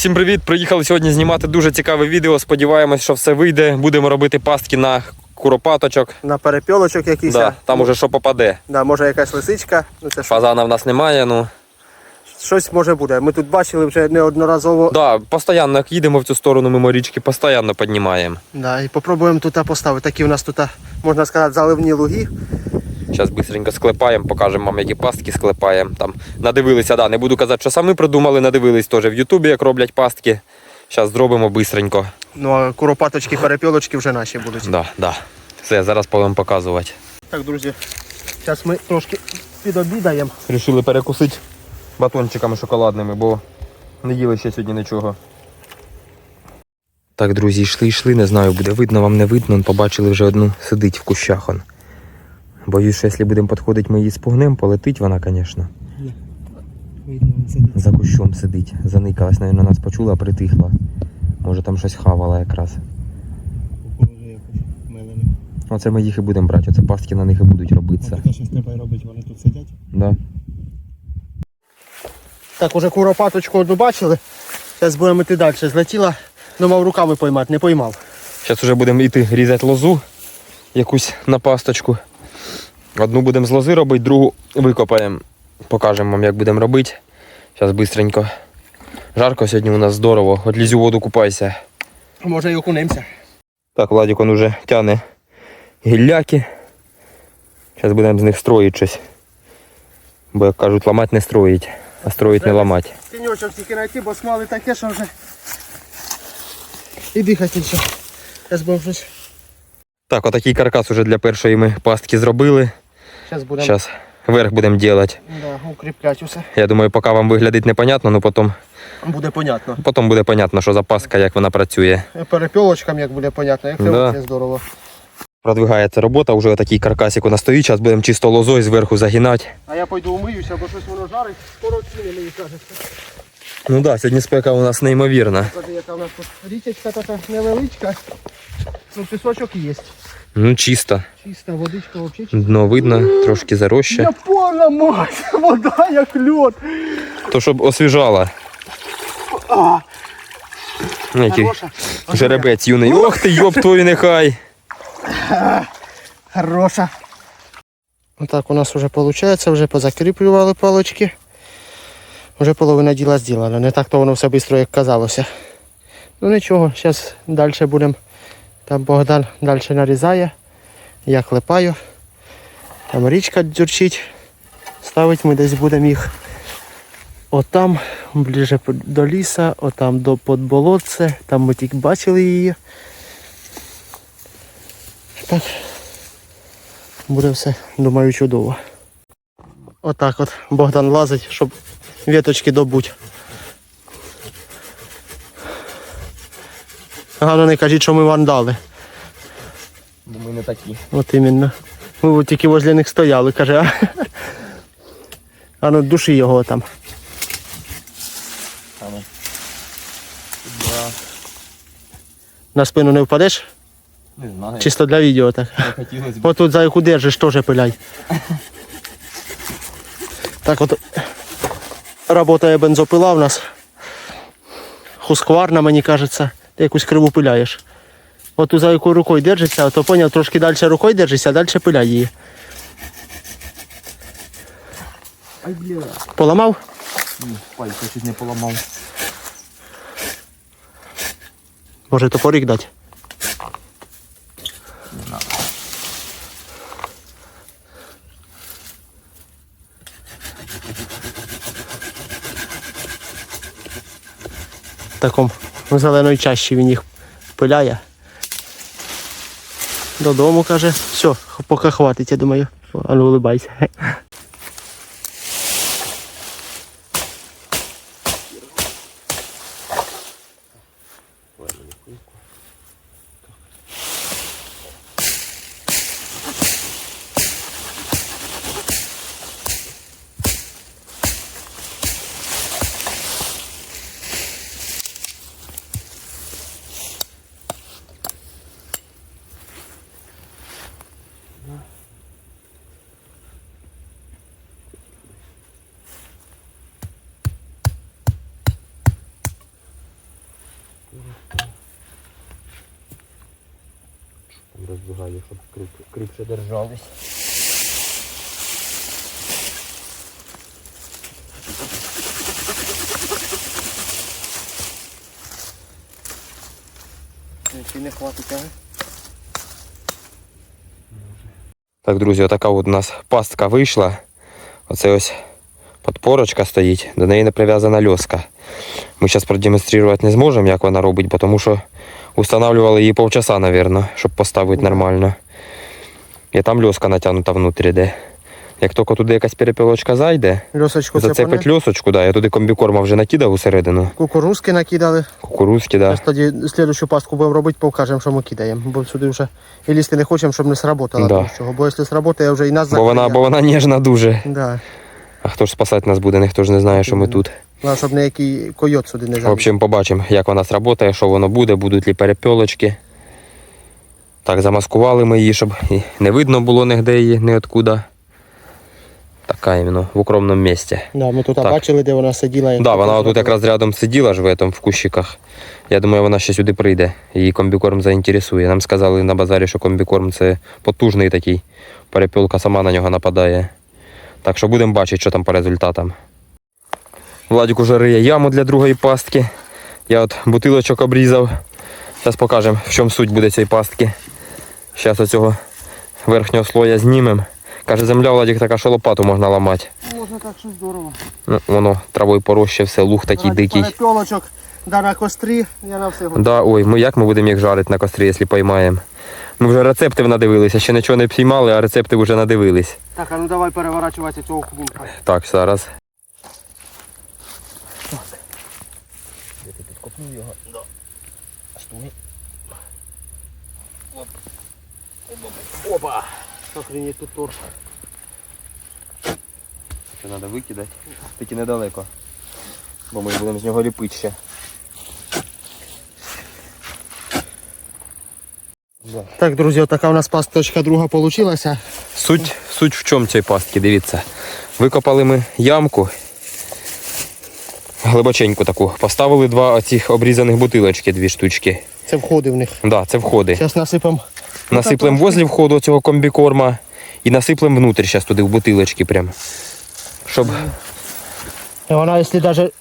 Всім привіт! Приїхали сьогодні знімати дуже цікаве відео. Сподіваємось, що все вийде. Будемо робити пастки на куропаточок. На перепілочок якийсь. Да, там уже що попаде. Да, може якась лисичка. Ну це? Фазана в нас немає. Ну Щось може буде. Ми тут бачили вже неодноразово. да, постійно як їдемо в цю сторону мимо річки, постійно піднімаємо. Да, і попробуємо тут поставити. Такі у нас тут, можна сказати, заливні луги. Зараз швидко склепаємо, покажемо вам, які пастки склепаємо. Там надивилися, да, не буду казати, що самі придумали, надивились теж в Ютубі, як роблять пастки. Зараз зробимо швидко. Ну а куропаточки, перепілочки вже наші будуть. Да, да. Все, зараз будемо показувати. Так, друзі, зараз ми трошки підобідаємо. Рішили перекусити батончиками шоколадними, бо не їли ще сьогодні нічого. Так, друзі, йшли, йшли, не знаю, буде видно вам не видно. Побачили вже одну сидить в кущах. Он. Боюсь, що якщо будемо підходити, ми її спугнемо, полетить вона, звісно. За кущом сидить. Заникалась, навіть нас почула, притихла. Може там щось хавала якраз. Оце ми їх і будемо брати, оце пастки на них і будуть робитися. Таке щось треба робити, вони тут сидять. Да. Так, уже куропаточку одну бачили. Зараз будемо йти далі. Злетіла, думав руками поймати, не поймав. Зараз вже будемо йти різати лозу якусь на пасточку. Одну будемо з лози робити, другу викопаємо. Покажемо вам, як будемо робити. Зараз швидко. Жарко сьогодні у нас здорово. От лізь у воду купайся. Може і окунемося. Так, Владик он уже тяне гілляки. Зараз будемо з них строїти щось. Бо як кажуть, ламати не строїть, а строїть не ламати. Тіньочок тільки знайти, бо смали таке, що вже. І дихати ще. Зараз будемо щось. Так, отакий каркас уже для першої ми пастки зробили. Зараз будемо Зараз верх будемо робити. да, укріпляти усе. Я думаю, поки вам виглядить непонятно, але потім Буде понятно. Потім буде понятно, що запаска, як вона працює. Перепілочкам як буде понятно, як це Да. вообще здорово. Продвигається робота, вже такий каркасик у нас стоїть, зараз будемо чисто лозою зверху загинати. А я пойду умиюся, бо щось воно жарить, скоро ціни мені кажеться. Ну так, да, сьогодні спека у нас неймовірна. Яка у нас тут річечка така невеличка. Ну, пісочок є. Ну чисто. Чиста водичка взагалі чиста. Дно видно, трошки заросше. Япона мать! Вода як льод. То щоб освіжала. Який Хороша. жеребець юний. Ох ти, йоп твою нехай. Хороша. Отак у нас вже виходить, вже позакріплювали палочки. Вже половина діла зроблена. Не так то воно все швидко, як казалося. Ну нічого, зараз далі будемо. Там Богдан далі нарізає. Я клепаю. Там річка дзюрчить. Ставить ми десь будемо їх отам, ближе до ліса, отам до подболотце. Там ми тільки бачили її. Так. Буде все, думаю, чудово. Отак от Богдан лазить, щоб віточки добуть. Гарно не кажіть, що ми вандали. Ми не такі. От іменно. Ми от тільки возле них стояли, каже. А, а ну душі його там. На спину не впадеш? Не знаю. Чисто для відео так. От тут за яку держиш, теж пиляй. Так от работає бензопила у нас. Хускварна, мені кажеться. Ти якусь криву пиляєш. От за яку рукою держиться, то поняв, трошки далі рукою держишся, а далі пиляй її. Ай, бля. Поламав? Пальці чуть не поламав. Може топорик дати? В такому зеленої чащі він їх пиляє. Додому каже, все, поки хватить, я думаю. А ну улибайся. Роздвигаю, щоб кріпше держались. Чи не хватить, а? Так, друзі, отака от у нас пастка вийшла. Оце ось подпорочка стоїть, до неї не прив'язана льоска. Ми зараз продемонструвати не зможемо, як вона робить, тому що устанавливали її полчаса, мабуть, щоб поставити нормально. І там льоска натягнута внутрі де. Як тільки туди якась перепілочка зайде, Льосочку зацепить льосочку, да, я туди комбікорма вже накидав усередину. Кукурузки накидали. Кукурузки, да. Зараз тоді слідущу пастку будемо робити, покажемо, що ми кидаємо. Бо сюди вже і лізти не хочемо, щоб не сработало. Да. тому Бо якщо сработає, вже і нас Бо вона, бо вона ніжна дуже. Да. А хто ж спасати нас буде, ніхто ж не знає, що ми тут. Ну, щоб ніякий койот сюди не В общем, побачимо, як вона сработає, що воно буде, будуть ли перепьолочки. Так, замаскували ми її, щоб і не видно було нігде її, ні откуда. Така іменно в укромному місці. Да, ми тут Так. бачили, де вона сиділа. як Да, вона тут якраз рядом сиділа ж в этом, в кущиках. Я думаю, вона ще сюди прийде. Її комбікорм заінтересує. Нам сказали на базарі, що комбікорм це потужний такий. Перепілка сама на нього нападає. Так що будемо бачити, що там по результатам. Владик уже риє яму для другої пастки. Я от бутилочок обрізав. Зараз покажемо, в чому суть буде цієї пастки. Зараз оцього верхнього слоя знімемо. Каже, земля Владик така, що лопату можна ламати. Можна так, що здорово. Ну, воно травою порожче, все, луг такий дикий. Перепілочок, да на кострі, я на все готовий. Да, ой, ми як ми будемо їх жарити на кострі, якщо поймаємо? Ми вже рецепти надивилися, ще нічого не піймали, а рецепти вже надивились. Так, а ну давай переворачувати цього клумка. Так, зараз. Я його. Да. Стой. Оп. Опа. Охренеть тут торс. Це треба викидати. Тільки недалеко. Бо ми будемо з нього ліпити ще. Так, друзі, отака у нас пасточка друга получилася. Суть, суть в чому цієї пастки, дивіться. Викопали ми ямку. Глибоченьку таку. Поставили два оцих обрізаних бутилочки, дві штучки. Це входи в них. Да, це входи. Зараз насипемо. Насиплемо возле входу цього комбікорма і насиплемо внутрі зараз туди в бутилочки прям. Щоб. І вона, якщо навіть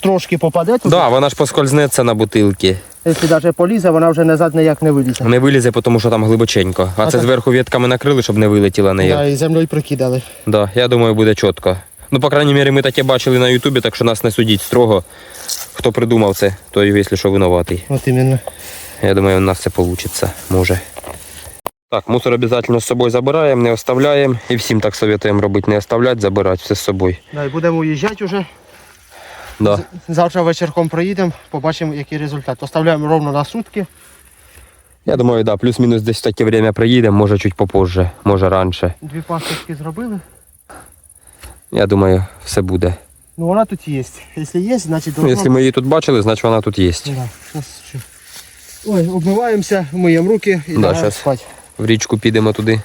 трошки попаде, туди, Да, вона ж поскользнеться на бутилки. якщо навіть полізе, вона вже назад ніяк не вилізе. Не вилізе, тому що там глибоченько. А, А це так- зверху ветками накрили, щоб не вилетіла неї. Да, і землею прикидали. Да, я думаю, буде чітко. Ну, по крайній мірі, ми таке бачили на Ютубі, так що нас не судіть строго. Хто придумав це, той, якщо що, винуватий. От іменно. Я думаю, у нас це вийде. Може. Так, мусор обов'язково з собою забираємо, не оставляємо. І всім так советуємо робити, не оставляти, забирати все з собою. Да, і будемо уїжджати вже. Да. Завтра вечірком проїдемо, побачимо, який результат. Оставляємо ровно на сутки. Я думаю, да, плюс-мінус десь в таке время приїдемо, може чуть попозже, може раніше. Дві пасточки зробили. Я думаю, все буде. Ну вона тут є. Якщо є, значить Ну, якщо ми її тут бачили, значить вона тут є. Ну, да. Щас ще. Ой, обмиваємося, миємо руки і Да, лягаємо щас. спати. В річку підемо туди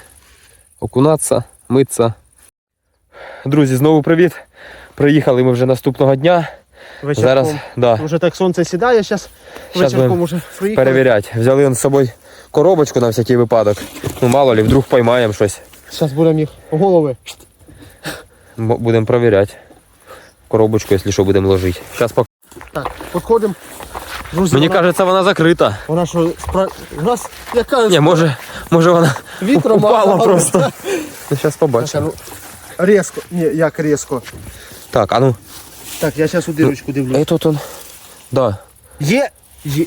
окунатися, митися. Друзі, знову привіт. Приїхали ми вже наступного дня. Вечірком. Зараз да, Вже так сонце сідає, зараз Щас вечірком будемо уже приїхали. перевіряти. Взяли з собою коробочку на всякий випадок. Ну, мало ли, вдруг поймаємо щось. Зараз будемо їх голови. Будемо перевіряти. Коробочку, якщо що, будемо ложити. Зараз пок... Так, підходимо. Друзі, Мені вона, кажеться, вона закрита. вона що, спра... раз, яка Ні, може, може вона вітром упала махала. просто. Ну, зараз Так, а побачимо. ну, Різко, ні, як різко. Так, а ну. Так, я зараз у дирочку дивлюсь. І тут он. Да. Є, є,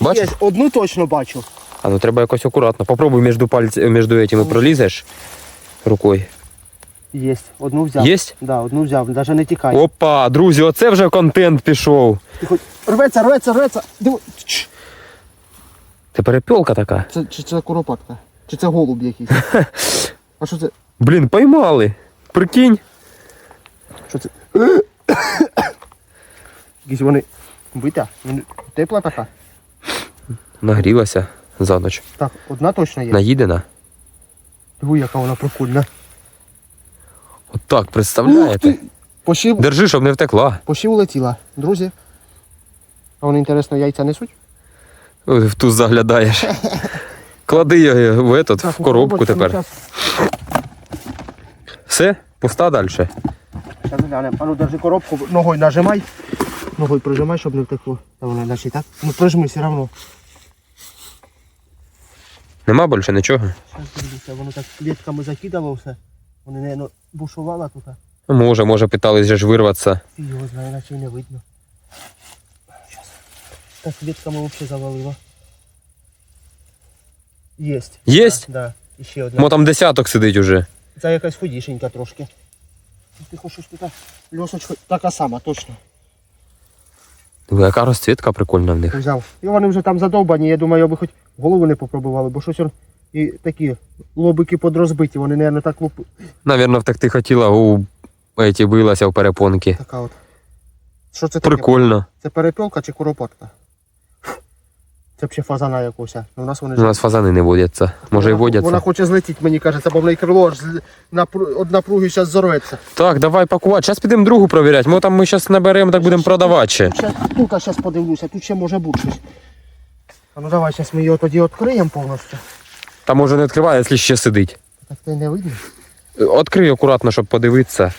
Бачиш? є, одну точно бачу. А ну треба якось акуратно. Попробуй між пальцями, між этими пролізеш рукою. Є, одну взяв. Єсть? Да, одну взяв, навіть не тікай. Опа, друзі, оце вже контент пішов. Ти хоч... Рветься, рветься, рветься. Диви. Чш. Це перепілка така. Це, чи це куропатка? Чи це голуб якийсь? А що це? Блін, поймали. Прикинь. Що це? Якісь вони бита? Вони- Тепла така? Нагрілася за ніч. Так, одна точно є. Наїдена. Диви, яка вона прикольна. Отак, представляєте? Пошив, Держи, щоб не втекла. пошив улетіла. Друзі. А вони, інтересно, яйця несуть? Ой, В туз заглядаєш. Клади його в, этот, в коробку тепер. Все, пуста далі. Зараз глянемо. А ну держи коробку, ногою нажимай. Ногою прижимай, щоб не втекло. Та вона наче так. Ну прижми все одно. Нема більше нічого. Зараз дивлюся, воно так клітками закидало все. Вони, не бушували тут. Може, може, питались же ж вирватися. Фі його знає, наче й не видно. Так клітками взагалі завалило. Єсть. Єсть? Да, да. І ще одна. Мо там десяток сидить уже. Це якась худішенька трошки. Ти хочеш тут льосочка така сама, точно. Диви, яка розцвітка прикольна в них. Взяв. І вони вже там задовбані, я думаю, аби хоч голову не попробували, бо щось он і такі лобики подрозбиті, вони, мабуть, так луп... Навірно, втекти хотіла, у еті билася в перепонки. Така от. Що це таке? Прикольно. Це перепілка чи куропатка? Це взагалі фазана якусь. Ну, У нас вони У нас фазани не водяться. Може і Вона- Вона хоче злетіти, мені кажеться, бо в неї крило аж з- напру- од напруги зараз зорветься. Так, давай пакувати. Зараз підемо другу провіряти. Ми там ми зараз наберемо, так будемо продавати ще. Тут, ще- тут зараз подивлюся, тут ще може бути щось. А ну давай зараз ми його тоді відкриємо повністю. Та може не відкриває, якщо ще сидить. Так це не видно. Відкрий акуратно, щоб подивитися.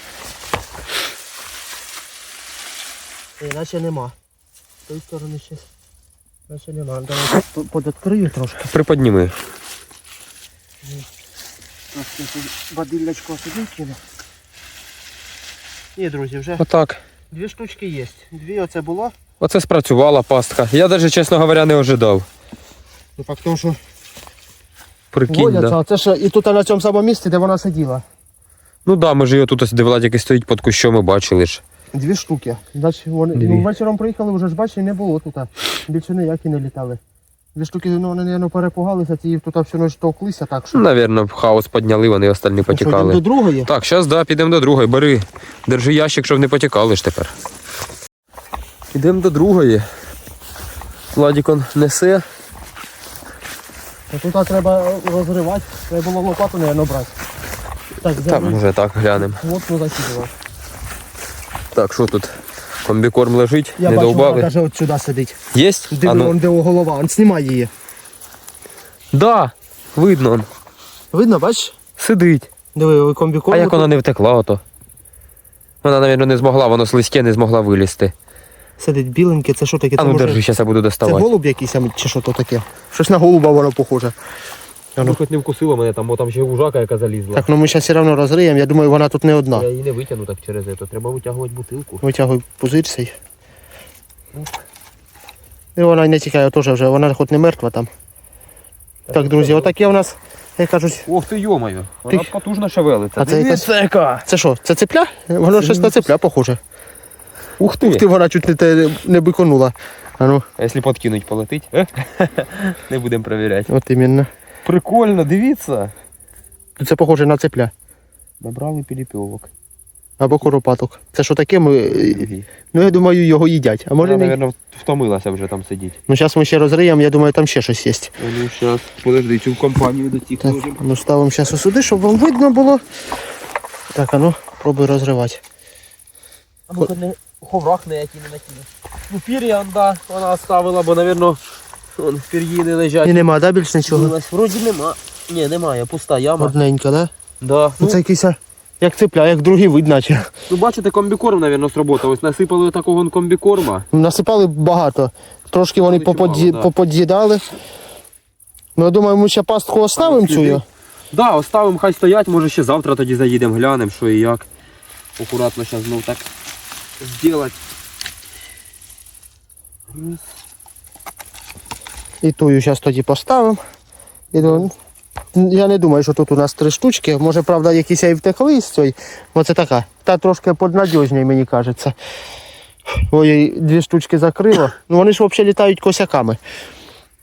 Е, Наче нема. З тої сторони ще. Наче нема. Давай по- подоткрию трошки. Приподніми. Трошки бадиллячко сидить кине. Ні, друзі, вже Отак. дві штучки є. Дві оце було. Оце спрацювала пастка. Я навіть, чесно говоря, не ожидав. Ну так тому що Прикинь, водяться, да? а це ж і тут на цьому самому місці, де вона сиділа. Ну да, ми ж її тут ось де Владик і стоїть під кущом, ми бачили ж. Дві штуки. Значить, вони Дві. ну, вечором приїхали, вже ж бачили, не було тут. Більше ніякі не літали. Дві штуки, ну вони, мабуть, перепугалися, ті тут всю ніч товклися, так що. Навірно, хаос підняли, вони остальні Ну, що, потікали. до другої. Так, зараз да, підемо до другої. Бери, держи ящик, щоб не потікали ж тепер. Ідемо до другої. Владікон несе. Тут треба розривати, треба було лопату, мабуть, брати. Так, Там вже так глянемо. От ну закидував. Так, що тут? Комбікорм лежить, Я не бачу, вона довбали. навіть от сюди сидить. Єсть? Диви, А ну. он де його голова, он знімай її. Да, видно. он. Видно, бачиш? Сидить. Диви, комбікорм. А як вона не втекла, ото? Вона, мабуть, не змогла, воно слизьке не змогла вилізти. Сидить біленьке, це що таке? А Це ну може- держи, зараз я буду Це голуб якийсь чи що то таке? Щось на голуба воно похоже. А ну. хоч не вкусила мене там, бо там ще вужака, яка залізла. Так, ну ми зараз все одно розриємо, я думаю, вона тут не одна. Я її не витягну так через це, треба витягувати бутилку. Витягуй пузир цей. І вона й не тікає теж вже, вона хоч не мертва там. Так, друзі, отаке у нас, як кажуть, Ох ти йомаю, вона Ти- потужно шевелиться. А це яка. це що, це цепля? Воно щось на цепля похоже. Ух ти. Ти вона чуть не, те- не биконула. А ну, А якщо подкинуть, полетить? Не будемо перевіряти. от іменно. Прикольно, дивіться. Це похоже на цепля. Набрали перепілок. Або коропаток. Це що таке? Ми... Ну я думаю, його їдять. А може Вона, не. мабуть, втомилася вже там сидіти. Ну зараз ми ще розриємо, я думаю, там ще щось є. Ну, зараз, подожди, цю компанію до тих Так, ну ставимо зараз сюди, щоб вам видно було. Так, а ну, пробуй розривати. А ну не ховрах не які не накинув. Ну, пір'я, вона оставила, бо, напевно, вон, пір'їни лежать. І нема, да, більш нічого? Вроді нема. Ні, немає, пуста яма. Одненька, да? Да. Ну, Ну, це якийсь, як цепля, як другий вид, наче. ну, бачите, комбікорм, напевно, сработав. Ось насипали такого комбікорма. Насипали багато. Трошки вони Ну, поподі... да. попод'їдали. Ну, я думаю, ми ще пастку оставимо цю. сліди. Да, оставимо, хай стоять, може ще завтра тоді заїдемо, глянемо, що і як. Акуратно зараз знов так зробити. І тую зараз тоді поставимо. Ну, я не думаю, що тут у нас три штучки. Може, правда, якісь і втекли з цієї. Оце така. Та трошки поднадіжніше, мені кажеться. Ой, дві штучки закрило. Ну вони ж взагалі літають косяками.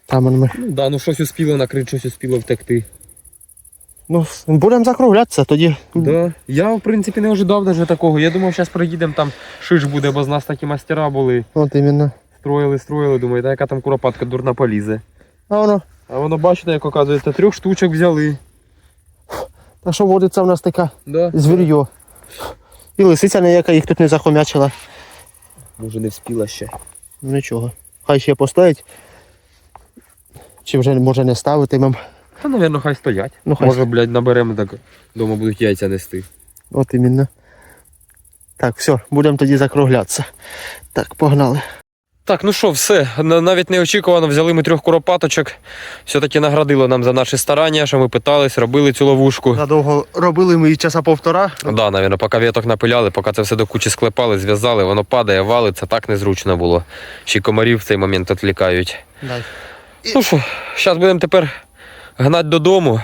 Там ми. Ну да, ну щось успіло накрити, щось успіло втекти. Ну, будемо закруглятися тоді. Да. Я, в принципі, не ожидав навіть такого. Я думав, зараз приїдемо, там шиш буде, бо з нас такі мастера були. От іменно. Строїли, строїли, думаю, та яка там куропатка дурна полізе. А воно. А воно, бачите, як оказується, трьох штучок взяли. Та що водиться в нас така Да. звір'йо. І лисиця ніяка їх тут не захомячила. Може не вспіла ще. Ну нічого. Хай ще постоять. Чи вже може не ставитимем. Та, мабуть, хай стоять. Ну, хай Може, блядь, наберемо так. Дома будуть яйця нести. От іменно. Так, все, будемо тоді закруглятися. Так, погнали. Так, ну що, все. Навіть неочікувано взяли ми трьох куропаточок. Все-таки наградило нам за наші старання, що ми питались, робили цю ловушку. Задовго робили ми її часа півтора. Да, навіть, поки віток напиляли, поки це все до кучі склепали, зв'язали, воно падає, валиться, так незручно було. Ще й комарів в цей момент відвлікають. Дай. Ну що, зараз будемо тепер гнати додому.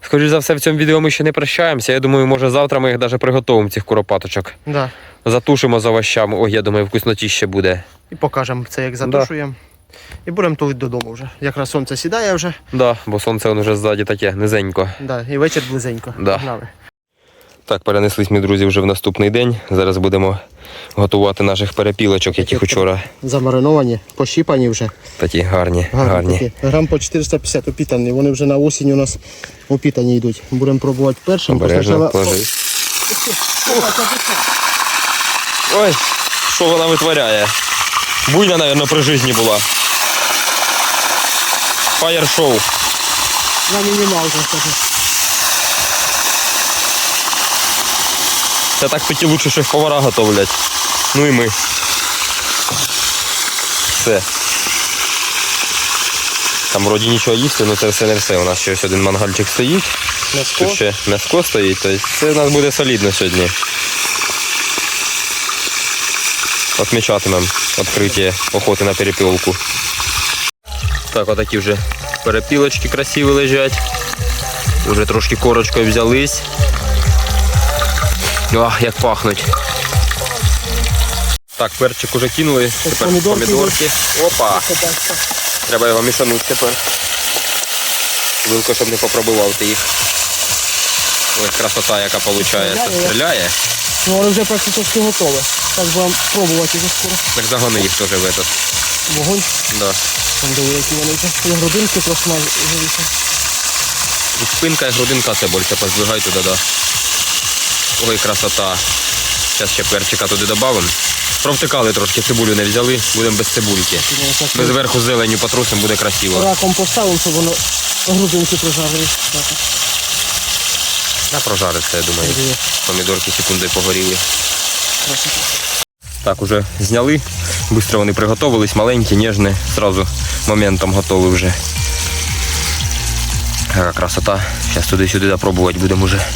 Скоріше за все, в цьому відео ми ще не прощаємося. Я думаю, може завтра ми їх навіть приготуємо, цих куропаточок. Да. Затушимо з овощами. Ой, я думаю, вкуснотіще буде. І покажемо це, як затушуємо. І будемо тулити додому вже. Якраз сонце сідає вже. Да, бо сонце воно вже ззаді таке низенько. Да. І вечір близенько. Да. Погнали. Так, перенеслись ми, друзі, вже в наступний день. Зараз будемо готувати наших перепілочок, яких Такі учора Замариновані, пощіпані вже. такі гарні. Гарні, гарні. такі. Грам по 450 опітані. Вони вже на осінь у нас опітані йдуть. Будемо пробувати першим. Обережно положи. Ой, що вона витворяє? Буйна, мабуть, при житті була. Фаєр-шоу. На мінімалку скажу. Це так такі лучше шеф-повара готовлять. Ну і ми. Все. Там вроді нічого їсти, але це все не все. У нас ще ось один мангальчик стоїть. М'яско. Тут ще м'яско стоїть, тобто це у нас буде солідно сьогодні. Отмічатимемо відкриття охоти на перепілку. Так, отакі вже перепілочки красиві лежать. Уже трошки корочкою взялись. Ах, як пахнуть. Так, перчик уже кинули. Тепер помідорки помідорки. Опа! Треба його мішанути тепер. Вилко, щоб не попробував ти їх. Ось красота, яка виходить. Стріляє. Ну, вони вже практично готові. Так будемо пробувати вже скоро. Так загони їх теж в этот. Вогонь. Да. Там диви, які вони. І грудинки просмажилися. І спинка і грудинка це більше поздвигай туди, да. Ой, красота. Зараз ще перчика туди додамо. Провтикали трошки, цибулю не взяли, будемо без цибульки. Ми зверху зеленю потрусимо, буде красиво. Раком поставив, щоб воно грудинки прожарили. Так, прожариться, я думаю. Помідорки секундою погоріли. Красота. Так, уже зняли. Быстро вони приготовились, маленькі, ніжні, сразу моментом готові вже. Красота. Зараз туди-сюди допробувати будемо вже.